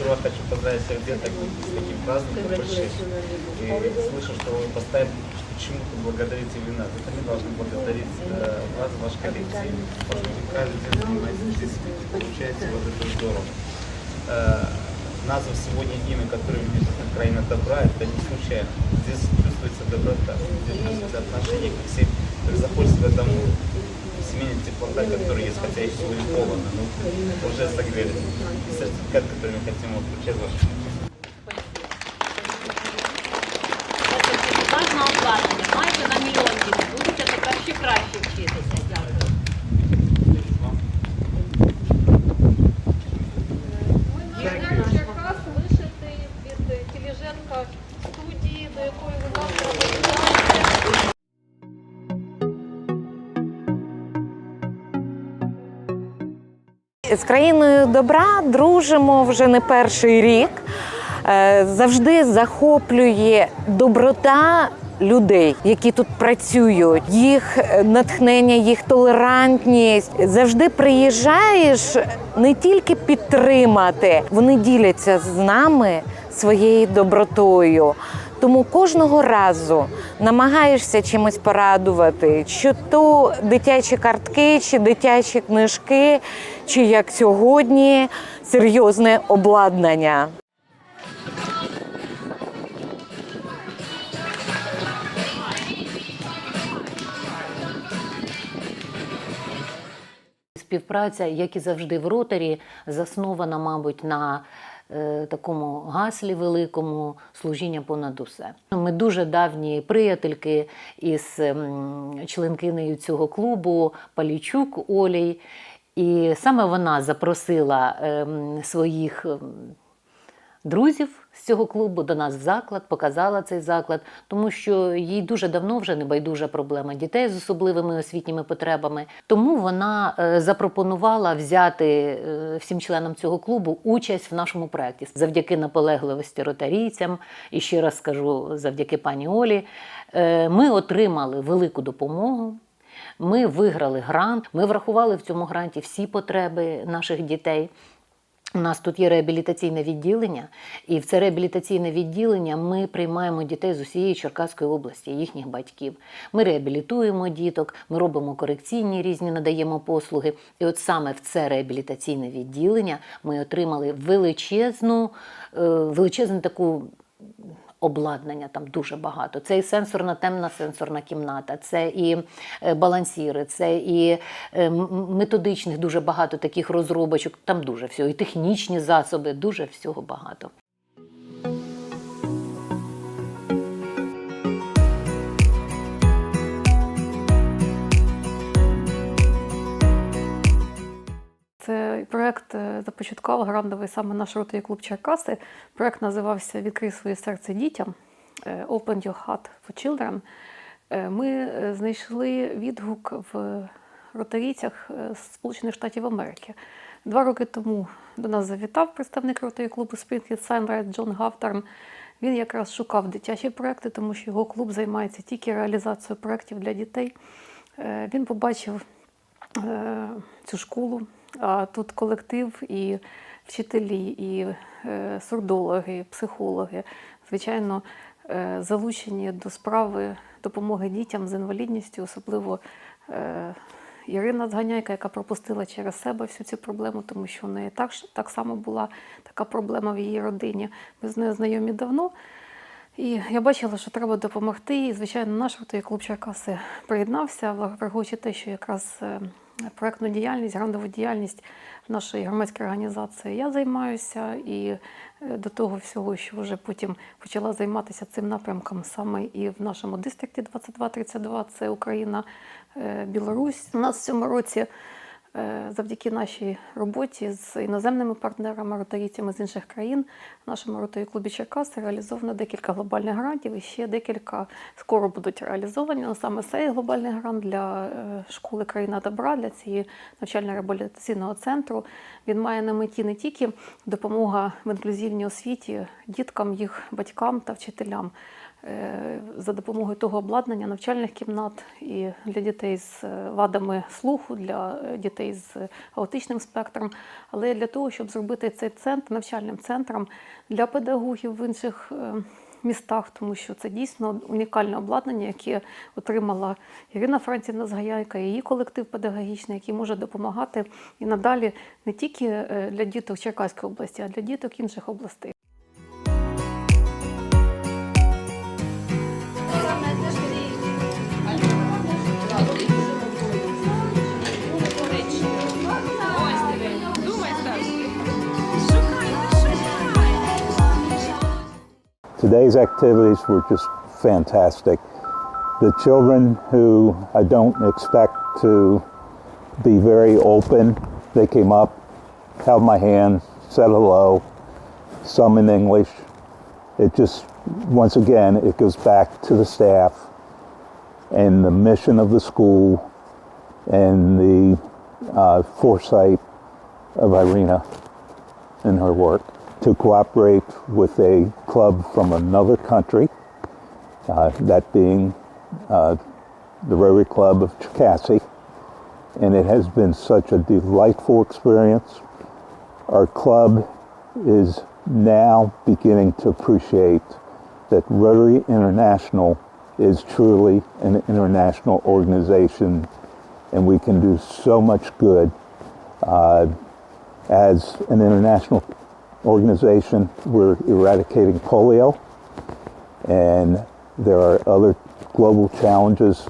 Сперва хочу поздравить всех деток с таким праздником прошедшим. И слышу, что вы постоянно почему-то благодарите нас. Это мы должны благодарить э, вас, ваш коллектив. Может быть, каждый день занимаетесь получаете вот это здорово. Э, назва сегодня имя, которое пишет Украина добра, это не случайно. Здесь чувствуется доброта, здесь чувствуется отношение к всем, как захочется в дому семейная теплота, которая есть, хотя еще холодно, но уже согрелись. И сертификат, который мы хотим получать, вручать З країною добра дружимо вже не перший рік. Е, Завжди захоплює доброта людей, які тут працюють, їх е, натхнення, їх толерантність. Завжди приїжджаєш не тільки підтримати, вони діляться з нами своєю добротою. Тому кожного разу намагаєшся чимось порадувати, чи то дитячі картки, чи дитячі книжки, чи як сьогодні серйозне обладнання. Співпраця, як і завжди в ротарі, заснована, мабуть, на такому гаслі великому служіння понад усе. Ми дуже давні приятельки із ем, членкинею цього клубу Палічук Олій. І саме вона запросила ем, своїх ем, друзів з цього клубу до нас в заклад, показала цей заклад, тому що їй дуже давно вже не байдужа проблема дітей з особливими освітніми потребами. Тому вона е, запропонувала взяти е, всім членам цього клубу участь в нашому проєкті завдяки наполегливості ротарійцям. І ще раз скажу, завдяки пані Олі, е, ми отримали велику допомогу. Ми виграли грант, ми врахували в цьому гранті всі потреби наших дітей. У нас тут є реабілітаційне відділення, і в це реабілітаційне відділення ми приймаємо дітей з усієї Черкаської області, їхніх батьків. Ми реабілітуємо діток, ми робимо корекційні різні, надаємо послуги. І от саме в це реабілітаційне відділення ми отримали величезну, е, величезну таку обладнання там дуже багато. Це і сенсорна темна сенсорна кімната, це і е, балансіри, це і е, методичних дуже багато таких розробочок. Там дуже всього, і технічні засоби, дуже всього багато. Е, грандовий саме наш ротовий клуб Черкаси. Проект називався Відкрий своє серце дітям е, Open Your Heart for Children. Е, Ми е, знайшли відгук в ротарійцях Сполучених Штатів Америки. Два роки тому до нас завітав представник ротовий клубу Springfield Sunrise Джон Гафтарм. Він якраз шукав дитячі проекти, тому що його клуб займається тільки реалізацією проєктів для дітей. Він побачив цю школу, а тут колектив і вчителі, і е, сурдологи, і психологи, звичайно, е, залучені до справи допомоги дітям з інвалідністю, особливо е, Ірина Зганяйка, яка пропустила через себе всю цю проблему, тому що у неї так, так само була така проблема в її родині. Ми з нею знайомі давно. І я бачила, що треба допомогти. І, звичайно, наш ротовий клуб Черкаси приєднався, враховуючи те, що якраз проектну діяльність, грандову діяльність нашої громадської організації я займаюся. І е, до того всього, що вже потім почала займатися цим напрямком саме і в нашому дистрикті 2232, це Україна, е, Білорусь. У нас в цьому році Завдяки нашій роботі з іноземними партнерами, ротарійцями з інших країн, в нашому ротові клубі Черкаси реалізовано декілька глобальних грантів і ще декілька скоро будуть реалізовані. Ну, саме цей глобальний грант для е, школи Країна добра, для цієї навчально-реабілітаційного центру. Він має на меті не тільки допомога в інклюзивній освіті діткам, їх батькам та вчителям. Е, за допомогою того обладнання навчальних кімнат і для дітей з е, вадами слуху, для е, дітей з аутичним спектром, але для того, щоб зробити цей центр навчальним центром для педагогів в інших містах, тому що це дійсно унікальне обладнання, яке отримала Ірина Францівна Згаяйка, її колектив педагогічний, який може допомагати і надалі не тільки для діток Черкаської області, а для діток інших областей. Today's activities were just fantastic. The children who I don't expect to be very open, they came up, held my hand, said hello, some in English. It just, once again, it goes back to the staff and the mission of the school and the uh, foresight of Irina in her work to cooperate with a club from another country, uh, that being uh, the Rotary Club of Cherkasy. And it has been such a delightful experience. Our club is now beginning to appreciate that Rotary International is truly an international organization and we can do so much good uh, as an international organization, we're eradicating polio, and there are other global challenges